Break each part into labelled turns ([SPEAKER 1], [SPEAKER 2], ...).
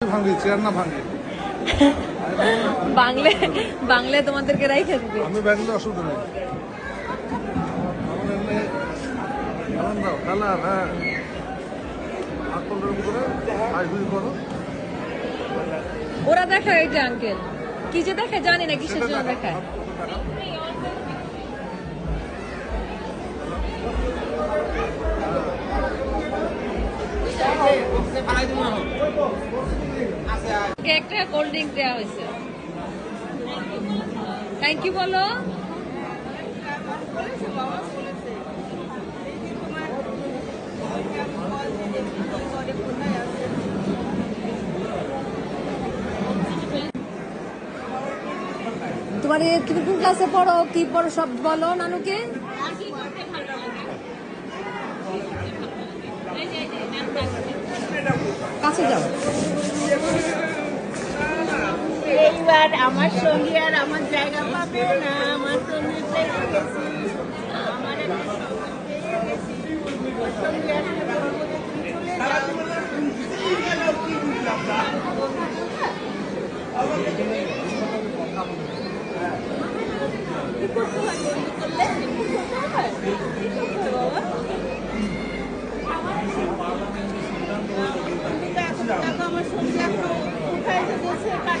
[SPEAKER 1] ভাঙবি chair না ভাঙবি
[SPEAKER 2] বাংলে বাংলে তোমাদেরকে রাইখে দিবে
[SPEAKER 1] আমি অসুবিধা নেই। কালার হ্যাঁ।
[SPEAKER 2] ওরা দেখায় এই যে আঙ্কেল কি যে দেখায় জানি না কিসের জন্য দেখায়। ওকে একটা কোল্ড ড্রিঙ্ক দেওয়া হয়েছে। থ্যাংক ইউ বলো। তোমার তুমি কোন ক্লাসে পড়ো? কি পড়ো সব বলো নানুকে। কাছে যাও।
[SPEAKER 3] এইবার আমার সঙ্গী আর আমার জায়গা পাবে না, আমার সঙ্গী পেয়ে আমার সঙ্গী কোথায় বসে কার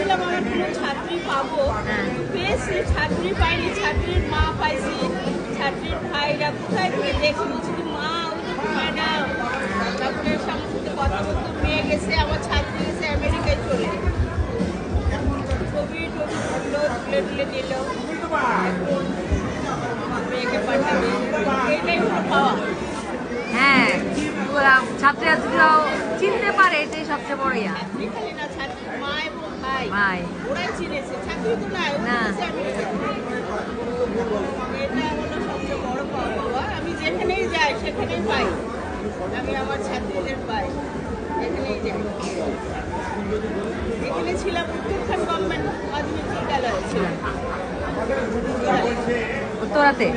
[SPEAKER 3] ভাবছিলাম আমার কোনো ছাত্রী পাবো।
[SPEAKER 2] হ্যাঁ।
[SPEAKER 3] পেয়েছি ছাত্রী পাইনি ছাত্রীর মা পাইছি ছাত্রীর ভাইরা কোথায় গিয়ে দেখি বলছি মা ওই তো ম্যাডাম। তারপরে আমার কথা বলতে মেয়ে গেছে আমার ছাত্রী গেছে আমেরিকায় চলে ছবি টবি তুললো তুলে তুলে দিল মেয়েকে পাঠাবে। এটাই হলো পাওয়া।
[SPEAKER 2] হ্যাঁ ছাত্রছাত্রীরাও চিনতে পারে এটাই সবচেয়ে বড় ইয়া
[SPEAKER 3] ছাত্রী খালি না ছাত্রীর মা এবং ভাই
[SPEAKER 2] না।
[SPEAKER 3] আমি যেখানেই যাই সেখানেই পাই। আমি আমার ছাত্রীদের পাই। এখানেই যাই এখানে ছিলাম উত্তরখান গভর্নমেন্ট মাধ্যমিক বিদ্যালয়ে ছিলাম
[SPEAKER 2] উত্তরাতে।